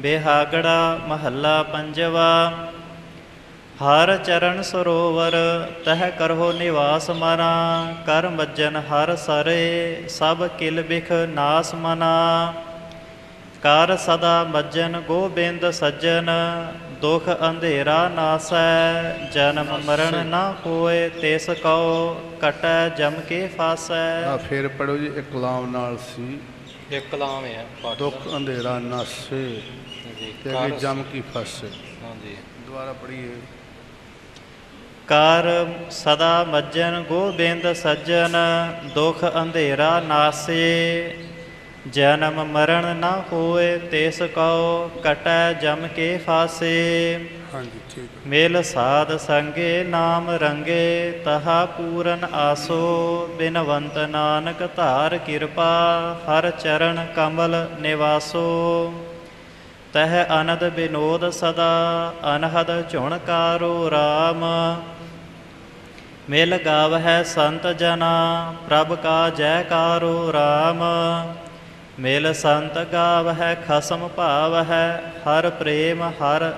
ਬਿਹਾਗੜਾ ਮਹੱਲਾ ਪੰਜਵਾ। ਹਰ ਚਰਨ ਸਰੋਵਰ ਤਹ ਕਰਹੁ ਨਿਵਾਸ ਮਨਾ। ਕਰ ਮੱਜਨ ਹਰ ਸਰੇ ਸਭ ਕਿਲ ਬਿਖ ਨਾਸ ਮਨਾ। ਕਰ ਸਦਾ ਮੱਜਨ ਗੋਬਿੰਦ ਸੱਜਣ ਦੁਖ ਅੰਧੇਰਾ ਨਾਸੈ। ਜਨਮ ਮਰਨ ਨਾ ਹੋਏ ਤਿਸ ਕਉ ਕਟੈ ਜਮ ਕੇ ਫਾਸੈ। ਆ ਫੇਰ ਪੜੋ ਜੀ ਇਕਲਾਮ ਨਾਲ ਸੀ। ਇੱਕ ਕਲਾਮ ਹੈ। ਦੁੱਖ ਅੰਧੇਰਾ ਨਾਸੇ। ਤੇ ਕਰ ਅੱਗੇ ਜਮ ਕੀ ਫਸੇ। ਹਾਂਜੀ ਦੁਬਾਰਾ ਪੜੀਏ ਕਰ ਸਦਾ ਮੱਜਨ ਗੋਬਿੰਦ ਸੱਜਣ ਦੁਖ ਅੰਧੇਰਾ ਨਾਸੇ। ਜਨਮ ਮਰਨ ਨਾ ਹੋਏ ਤਿਸ ਕਉ ਕਟੈ ਜਮ ਕੇ ਫਾਸੇ। ਹਾਂਜੀ ਠੀਕ ਮਿਲ ਸਾਧ ਸੰਗੇ ਨਾਮ ਰੰਗੇ ਤਹਾ ਪੂਰਨ ਆਸੋ। ਬਿਨਵੰਤ ਨਾਨਕ ਧਾਰ ਕਿਰਪਾ ਹਰ ਚਰਨ ਕਮਲ ਨਿਵਾਸੋ। ਤਹਿ ਅਨਦ ਬਿਨੋਦ ਸਦਾ, ਅਨਹਦ ਝੁਣਕਾਰੋ RAM ਮਿਲ ਗਾਵਹਿ ਸੰਤ ਜਨਾ, ਪ੍ਰਭ ਕਾ ਜੈਕਾਰੋ RAM ਮਿਲ ਸੰਤ ਗਾਵਹਿ ਖਸਮ ਭਾਵਹਿ, ਹਰ ਪ੍ਰੇਮ ਹਰ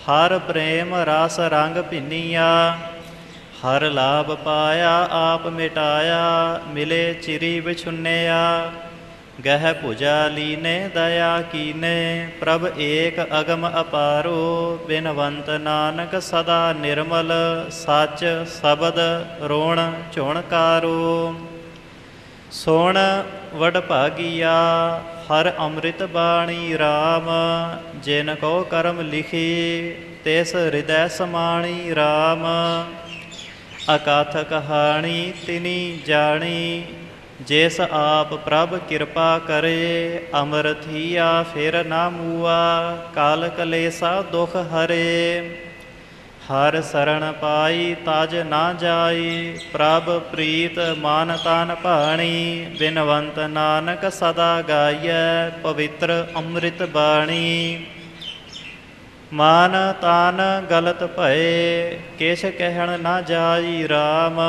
ਹਰ ਪ੍ਰੇਮ ਰਸ ਰੰਗ ਭਿੰਨੀਆ। ਹਰ ਲਾਭ ਪਾਇਆ, ਆਪ ਮਿਟਾਇਆ, ਮਿਲੇ ਚਿਰੀ ਵਿਛੁੰਨਿਆ। ਗਹਿ ਭੁਜਾ ਲੀਨੇ ਦਇਆ ਕੀਨੇ, ਪ੍ਰਭ ਏਕ ਅਗਮ ਅਪਾਰੋ, ਬਿਨਵੰਤ ਨਾਨਕ ਸਦਾ ਨਿਰਮਲ, ਸੱਚ ਸ਼ਬਦ ਰੋਣ ਝੁਣਕਾਰੋ ਸੋਣ ਵਡ ਭਾਗੀਆ, ਹਰ ਅੰਮ੍ਰਿਤ ਬਾਣੀ RAM ਜਿਨ ਕੋ ਕਰਮ ਲਿਖੀ, ਤਿਸ ਹਿਰਦੈ ਸਮਾਣੀ RAM ਅਕਾਥ ਕਹਾਣੀ ਤਿਨੀ ਜਾਣੀ ਜਿਸ ਆਪ ਪ੍ਰਭ ਕਿਰਪਾ ਕਰੇ ਅਮਰ ਥੀਆ ਫਿਰ ਨਾ ਮੂਆ, ਕਾਲ ਕਲੇਸਾ ਦੁਖ ਹਰੇ। ਹਰ ਸਰਣ ਪਾਈ ਤਜ ਨਾ ਜਾਈ, ਪ੍ਰਭ ਪ੍ਰੀਤ ਮਾਨ ਤਨ ਭਾਣੀ, ਬਿਨਵੰਤ ਨਾਨਕ ਸਦਾ ਗਾਈਐ, ਪਵਿੱਤਰ ਅੰਮ੍ਰਿਤ ਬਾਣੀ। ਮਾਨ ਤਾਨ ਗਲਤ ਭਏ, ਕਿਛ ਕਹਿਣ ਨਾ ਜਾਈ RAM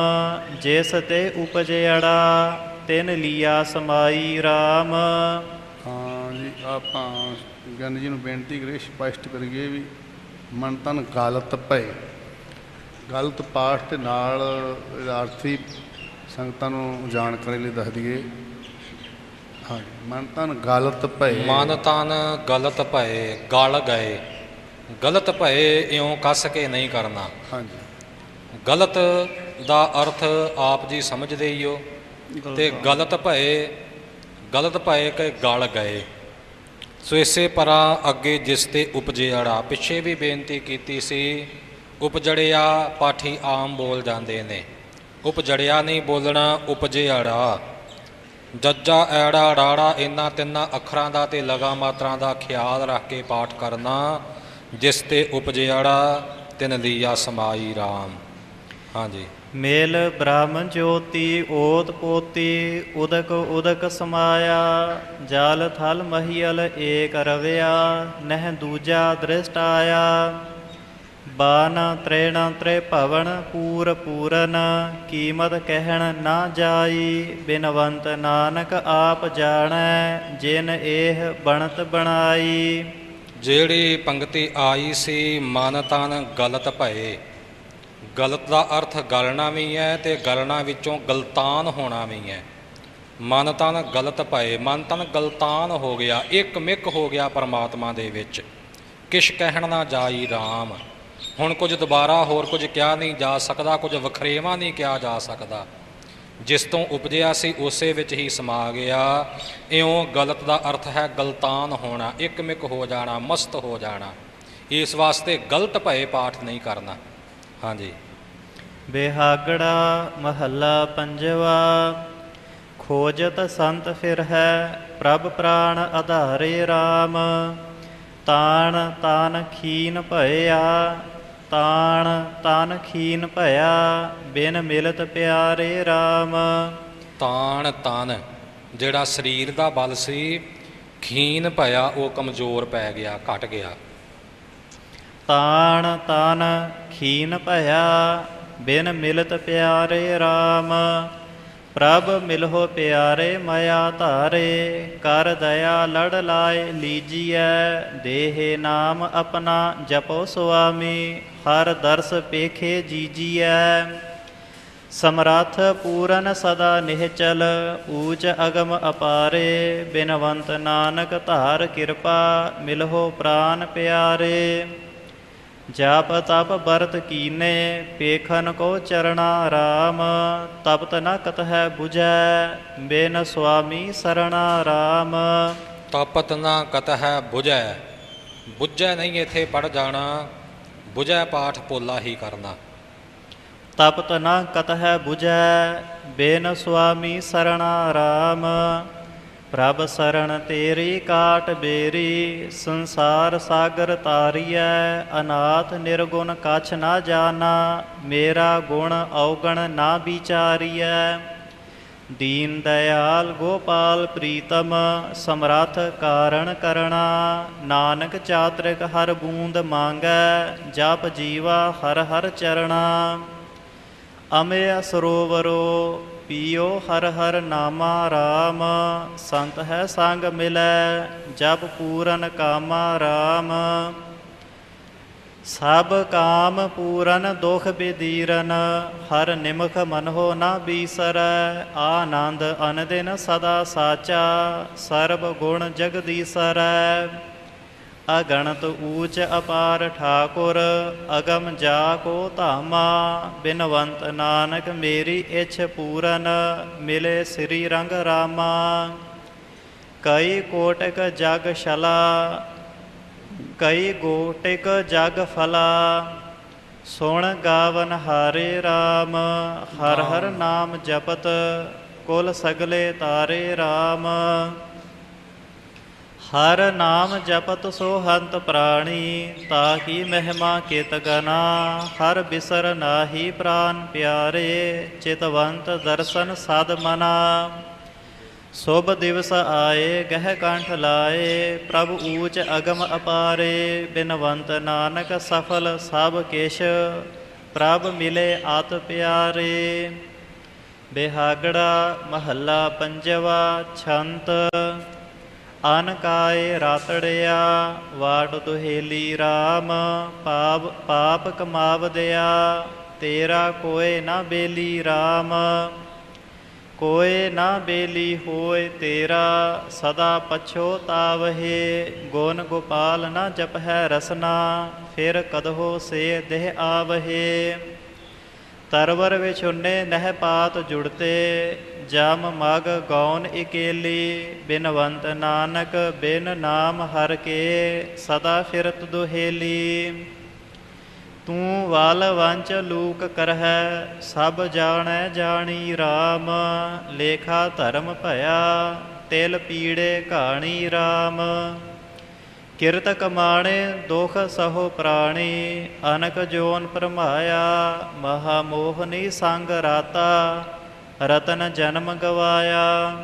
ਜਿਸ ਤੇ ਉਪਜੇ ਅੜਾ। ਤਿਨ ਲੀਆ ਸਮਾਈ RAM ਹਾਂ ਜੀ ਆਪਾਂ ਗਿਆਨੀ ਜੀ ਨੂੰ ਬੇਨਤੀ ਕਰੀਏ ਸਪਸ਼ਟ ਕਰੀਏ ਵੀ ਮਨ ਤਨ ਗਲਤ ਪਏ ਗਲਤ ਪਾਠ ਤੇ ਨਾਲ ਅਰਥੀ ਸੰਗਤਾਂ ਨੂੰ ਜਾਣਕਾਰੀ ਲਈ ਦੱਸ ਦਈਏ। ਹਾਂ ਮਨ ਤਨ ਗਲਤ ਪਏ ਮਨ ਤਨ ਗਲਤ ਭਏ ਗਲ ਗਏ। ਗਲਤ ਭਏ ਇਉਂ ਕੱਸ ਕੇ ਨਹੀਂ ਕਰਨਾ। ਹਾਂਜੀ। ਗਲਤ ਦਾ ਅਰਥ ਆਪ ਜੀ ਸਮਝਦੇ ਹੀ ਹੋ ਤੇ ਗਲਤ ਭਏ ਗਲਤ ਭਏ ਕੇ ਗਲ ਗਏ। ਸੋ ਇਸੇ ਪਰਾਂ ਅੱਗੇ ਜਿਸ ਤੇ ਉਪਜਿਆੜਾ ਪਿੱਛੇ ਵੀ ਬੇਨਤੀ ਕੀਤੀ ਸੀ, ਉਪਜੜਿਆ ਪਾਠੀ ਆਮ ਬੋਲ ਜਾਂਦੇ ਨੇ। ਉਪਜੜਿਆ ਨਹੀਂ ਬੋਲਣਾ ਉਪਜਿਆੜਾ ਜੱਜਾ ਐੜਾ ਰਾੜਾ ਇਹਨਾਂ ਤਿੰਨਾਂ ਅੱਖਰਾਂ ਦਾ ਤੇ ਲਗਾ ਮਾਤਰਾ ਦਾ ਖਿਆਲ ਰੱਖ ਕੇ ਪਾਠ ਕਰਨਾ, ਜਿਸ ਤੇ ਉਪਜਿਆੜਾ ਤਿਨ ਲੀਆ ਸਮਾਈ RAM ਹਾਂਜੀ। ਮੇਲ ਬ੍ਰਹਮ ਜੋਤੀ ਓਤ ਪੋਤੀ ਉਦਕ ਉਦਕ ਸਮਾਇਆ ਜਲ ਥਲ ਮਹੀਲ ਏਕ ਰਵਿਆ ਨਹਿ ਦੂਜਾ ਦ੍ਰਿਸ਼ਟ ਆਇਆ ਬਾਨ ਤ੍ਰੇਣ ਤ੍ਰੇ ਭਵਨ ਪੂਰ ਪੂਰਨ ਕੀਮਤ ਕਹਿਣ ਨਾ ਜਾਈ ਬਿਨਵੰਤ ਨਾਨਕ ਆਪ ਜਾਣੈ ਜਿਨ ਇਹ ਬਣਤ ਬਣਾਈ। ਜਿਹੜੀ ਪੰਕਤੀ ਆਈ ਸੀ ਮਨ ਤਨ ਗਲਤ ਭਏ। ਗਲਤ ਦਾ ਅਰਥ ਗਲਣਾ ਵੀ ਹੈ ਤੇ ਗਲਣਾ ਵਿੱਚੋਂ ਗਲਤਾਨ ਹੋਣਾ ਵੀ ਹੈ। ਮਨ ਤਨ ਗਲਤ ਭਏ, ਮਨ ਤਨ ਗਲਤਾਨ ਹੋ ਗਿਆ ਇੱਕ ਮਿੱਕ ਹੋ ਗਿਆ ਪਰਮਾਤਮਾ ਦੇ ਵਿੱਚ। ਕਿਛ ਕਹਿਣ ਨਾ ਜਾਈ RAM ਹੁਣ ਕੁਝ ਦੁਬਾਰਾ ਹੋਰ ਕੁਝ ਕਿਹਾ ਨਹੀਂ ਜਾ ਸਕਦਾ, ਕੁਝ ਵਖਰੇਵਾ ਨਹੀਂ ਕਿਹਾ ਜਾ ਸਕਦਾ। ਜਿਸ ਤੋਂ ਉਪਜਿਆ ਸੀ, ਉਸੇ ਵਿੱਚ ਹੀ ਸਮਾ ਗਿਆ। ਇਉਂ ਗਲਤ ਦਾ ਅਰਥ ਹੈ ਗਲਤਾਨ ਹੋਣਾ ਇੱਕ ਮਿਕ ਹੋ ਜਾਣਾ, ਮਸਤ ਹੋ ਜਾਣਾ। ਇਸ ਵਾਸਤੇ ਗਲਤ ਭਏ ਪਾਠ ਨਹੀਂ ਕਰਨਾ। ਹਾਂਜੀ। ਬਿਹਾਗੜਾ ਮਹੱਲਾ ਪੰਜਵਾ ਖੋਜਤ ਸੰਤ ਫਿਰ ਹੈ ਪ੍ਰਭ ਪ੍ਰਾਣ ਆਧਾਰੇ RAM ਤਾਣ ਤਾਨ ਖੀਨ ਭਇਆ ਤਾਣ ਤਾਨ ਖੀਨ ਭਇਆ ਬਿਨ ਮਿਲਤ ਪਿਆਰੇ RAM ਤਾਣ ਤਨ ਜਿਹੜਾ ਸਰੀਰ ਦਾ ਬਲ ਸੀ ਖੀਨ ਭਇਆ ਉਹ ਕਮਜ਼ੋਰ ਪੈ ਗਿਆ ਘਟ ਗਿਆ। ਤਾਣ ਤਾਨ ਖੀਨ ਭਇਆ ਬਿਨ ਮਿਲਤ ਪਿਆਰੇ RAM ਪ੍ਰਭ ਮਿਲਹੁ ਪਿਆਰੇ ਮਇਆ ਧਾਰੇ, ਕਰ ਦਇਆ ਲੜ ਲਾਏ ਲੀਜੀਐ, ਦੇਹ ਨਾਮ ਆਪਣਾ ਜਪੋ ਸੁਆਮੀ, ਹਰ ਦਰਸ ਪੇਖੇ ਜੀਜੀਐ। ਸਮਰੱਥ ਪੂਰਨ ਸਦਾ ਨਿਹਚਲ, ਊਚ ਅਗਮ ਅਪਾਰੇ, ਬਿਨਵੰਤ ਨਾਨਕ ਧਾਰ ਕਿਰਪਾ, ਮਿਲਹੁ ਪ੍ਰਾਨ ਪਿਆਰੇ। ਜਾਪ ਤਪ ਬਰਤ ਕੀਨੇ ਪੇਖਨ ਕੋ ਚਰਣਾ RAM ਤਪਤ ਨ ਕਤ ਹੈ 부ਜੈ ਬੇਨ ਸੁਆਮੀ ਸਰਣਾ RAM ਤਪਤ ਨ ਕਤ ਹੈ 부ਜੈ 부ਜੈ ਨਹੀਂ ਇਥੇ ਪੜ ਜਾਣਾ 부ਜੈ ਪਾਠ ਪੋਲਾ ਹੀ ਕਰਨਾ। ਤਪਤ ਨ ਕਤ ਹੈ 부ਜੈ ਬੇਨ ਸੁਆਮੀ ਸਰਣਾ RAM ਪ੍ਰਭ ਸਰਣ ਤੇਰੀ ਕਾਟ ਬੇਰੀ, ਸੰਸਾਰ ਸਾਗਰ ਤਾਰੀਐ ਅਨਾਥ ਨਿਰਗੁਣ ਕਛ ਨਾ ਜਾਣਾ, ਮੇਰਾ ਗੁਣ ਔਗਣ ਨਾ ਵਿਚਾਰੀਐ। ਦੀਨ ਦਇਆਲ ਗੋਪਾਲ ਪ੍ਰੀਤਮ, ਸਮਰੱਥ ਕਾਰਣ ਕਰਣਾ, ਨਾਨਕ ਚਾਤ੍ਰਿਕ ਹਰ ਬੂੰਦ ਮੰਗੈ, ਜਪ ਜੀਵਾ ਹਰ ਹਰ ਚਰਣਾ। ਅਮੇ ਸਰੋਵਰੋ ਪੀਓ ਹਰ ਹਰ ਨਾਮਾ RAM ਸੰਤ ਹੈ ਸੰਗ ਮਿਲੈ, ਜਪ ਪੂਰਨ ਕਾਮਾ RAM ਸਭ ਕਾਮ ਪੂਰਨ ਦੁਖ ਬਿਦੀਰਨ, ਹਰ ਨਿਮਖ ਮਨਹੁ ਨਾ ਬੀਸਰੈ, ਆਨੰਦ ਅਨਦਿਨ ਸਦਾ ਸਾਚਾ, ਸਰਬ ਗੁਣ ਜਗਦੀਸਰੈ। ਅਗਣਤ ਊਚ ਅਪਾਰ ਠਾਕੁਰ ਅਗਮ ਜਾ ਕੋ ਧਾਮਾ ਬਿਨਵੰਤ ਨਾਨਕ ਮੇਰੀ ਇਛ ਪੂਰਨ ਮਿਲੇ ਸ੍ਰੀ ਰੰਗ ਰਾਮਾ। ਕਈ ਕੋਟਕ ਜਗ ਸ਼ਲਾ ਕਈ ਗੋਟਿਕ ਜਗ ਫਲਾ। ਸੁਣ ਗਾਵਨ ਹਾਰੇ RAM ਹਰ ਹਰ ਨਾਮ ਜਪਤ ਕੁਲ ਸਗਲੇ ਤਾਰੇ RAM ਹਰ ਨਾਮ ਜਪਤ ਸੋ ਹੰਤ ਪ੍ਰਾਣੀ ਤਾਹੀ ਮਹਿਮਾ ਕੇਤ ਗਨਾ, ਹਰ ਬਿਸਰ ਨਾਹੀ ਪ੍ਰਾਨ ਪਿਆਰੇ, ਚਿਤਵੰਤ ਦਰਸ਼ਨ ਸਦ ਮਨਾ। ਸੁਭ ਦਿਵਸ ਆਏ, ਗਹਿ ਕੰਠ ਲਾਏ, ਪ੍ਰਭ ਊਚ ਅਗਮ ਅਪਾਰੇ, ਬਿਨਵੰਤ ਨਾਨਕ ਸਫਲ ਸਭ ਕਿਛ ਪ੍ਰਭ ਮਿਲੇ ਆਤ ਪਿਆਰੇ। ਬਿਹਾਗੜਾ ਮਹੱਲਾ ਪੰਜਵਾ, ਛੰਤ ਅਨਕਾਏ ਰਾਤੜਿਆ, ਵਾਟ ਦੁਹੇਲੀ RAM ਪਾਪ ਪਾਪ ਕਮਾਵਦਿਆ ਤੇਰਾ ਕੋਏ ਨਾ ਬੇਲੀ RAM ਕੋਏ ਨਾ ਬੇਲੀ ਹੋਏ ਤੇਰਾ, ਸਦਾ ਪਛੋਤਾਵਹਿ ਗੁਣ ਗੋਪਾਲ ਨਾ ਜਪਹਿ ਰਸਨਾ, ਫਿਰ ਕਦਹੋ ਸੇ ਦੇਹ ਆਵਹਿ। ਤਰਵਰ ਵਿਛੁੰਨੇ ਨਹਿ ਪਾਤ ਜੁੜਤੇ ਜਮ ਮਗ ਗੌਨ ਇਕੇਲੀ, ਬਿਨਵੰਤ ਨਾਨਕ ਬਿਨ ਨਾਮ ਹਰ ਕੇ ਸਦਾ ਫਿਰਤ ਦੁਹੇਲੀ। ਤੂੰ ਵਾਲ ਵੰਚ ਲੂਕ ਕਰਹਿ, ਸਭ ਜਾਣੈ ਜਾਣੀ RAM ਲੇਖਾ ਧਰਮ ਭਇਆ, ਤਿਲ ਪੀੜੇ ਕਹਾਣੀ RAM ਕਿਰਤ ਕਮਾਣੇ, ਦੁਖ ਸਹੋ ਪ੍ਰਾਣੀ, ਅਨਕ ਜੋਨ ਪਰਮਾਇਆ ਮਹਾ ਮੋਹਨੀ ਸੰਗ ਰਾਤਾ। ਰਤਨ ਜਨਮ ਗਵਾਇਆ।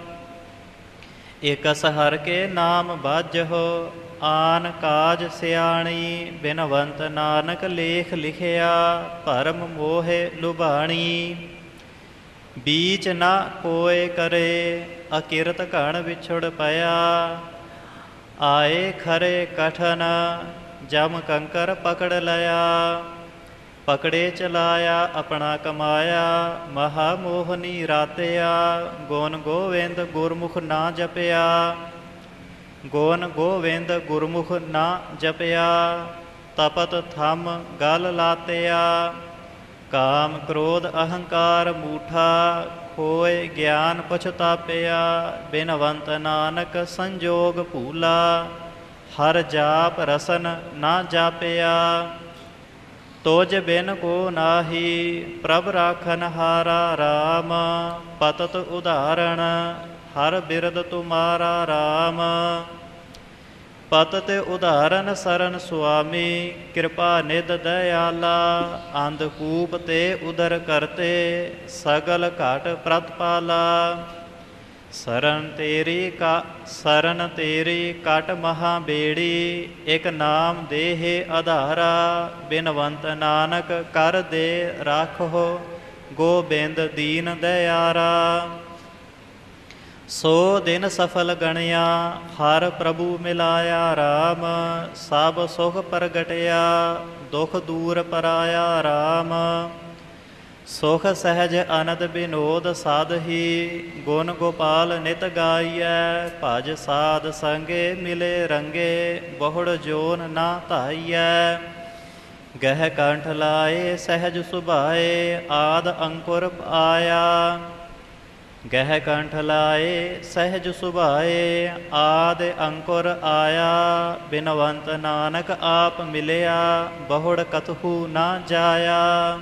ਇਕਸ ਹਰ ਕੇ ਨਾਮ ਬਾਜਹੁ, ਆਨ ਕਾਜ ਸਿਆਣੀ, ਬਿਨਵੰਤ ਨਾਨਕ ਲੇਖ ਲਿਖਿਆ, ਭਰਮ ਮੋਹਿ ਲੁਭਾਣੀ। ਬੀਚ ਨਾ ਕੋਏ ਕਰੇ, ਅਕਿਰਤ ਘਣ ਵਿਛੜ ਪਿਆ। ਆਏ ਖਰੇ ਕਠਨ, ਜਮ ਕੰਕਰ ਪਕੜ ਲਿਆ। ਪਕੜੇ ਚਲਾਇਆ, ਆਪਣਾ ਕਮਾਇਆ ਮਹਾ ਮੋਹਨੀ ਰਾਤਿਆ ਗੁਣ ਗੋਵਿੰਦ ਗੁਰਮੁਖ ਨਾ ਜਪਿਆ, ਗੋਨ ਗੋਵਿੰਦ ਗੁਰਮੁਖ ਨਾ ਜਪਿਆ, ਤਪਤ ਥਮ ਗਲ ਲਾਤਿਆ, ਕਾਮ ਕ੍ਰੋਧ ਅਹੰਕਾਰ ਮੂਠਾ ਹੋਏ ਗਿਆਨ ਪਛਤਾਪਿਆ, ਬਿਨਵੰਤ ਨਾਨਕ ਸੰਜੋਗ ਭੂਲਾ, ਹਰ ਜਾਪ ਰਸਨ ਨਾ ਜਾਪਿਆ। ਤੋਜ ਬਿਨ ਕੋ ਨਾਹੀ, ਪ੍ਰਭ ਰਾਖਨ ਹਾਰਾ RAM ਪਤਤ ਉਦਾਹਰਣ ਹਰ ਬਿਰਦ ਤੁਮਾਰਾ RAM ਪਤਤ ਉਦਾਹਰਨ ਸਰਨ ਸੁਆਮੀ, ਕਿਰਪਾ ਨਿਦ ਦਇਆਲਾ, ਅੰਧ ਕੂਪ ਤੇ ਉਦਰ ਕਰਤੇ, ਸਗਲ ਘਟ ਪ੍ਰਤਪਾਲਾ। ਸਰਨ ਤੇਰੀ ਕਾ, ਸਰਨ ਤੇਰੀ ਕਟ ਮਹਾ ਬੇੜੀ ਇਕ ਨਾਮ ਦੇਹ ਆਧਾਰਾ, ਬਿਨਵੰਤ ਨਾਨਕ ਕਰ ਦੇ ਰਾਖੋ ਗੋਬਿੰਦ ਦੀਨ ਦਇਆਰਾ। ਸੋ ਦਿਨ ਸਫਲ ਗਣਿਆ, ਹਰ ਪ੍ਰਭੂ ਮਿਲਾਇਆ RAM ਸਭ ਸੁਖ ਪ੍ਰਗਟਿਆ, ਦੁਖ ਦੂਰ ਪਰਾਇਆ RAM ਸੁਖ ਸਹਿਜ ਅਨੰਦ ਬਿਨੋਦ ਸਾਧ ਹੀ ਗੁਣ ਗੋਪਾਲ ਨਿਤ ਗਾਈਐ, ਭਜ ਸਾਧ ਸੰਗੇ ਮਿਲੇ ਰੰਗੇ, ਬਹੁੜ ਜੋਨ ਨਾ ਧਾਈਐ। ਗਹਿ ਕੰਠ ਲਾਏ, ਸਹਿਜ ਸੁਭਾਏ, ਆਦ ਅੰਕੁਰ ਆਇਆ ਗਹਿ ਕੰਠ ਲਾਏ, ਸਹਿਜ ਸੁਭਾਏ, ਆਦ ਅੰਕੁਰ ਆਇਆ। ਬਿਨਵੰਤ ਨਾਨਕ ਆਪ ਮਿਲਿਆ, ਬਹੁੜ ਕਤਹੂ ਨਾ ਜਾਇਆ।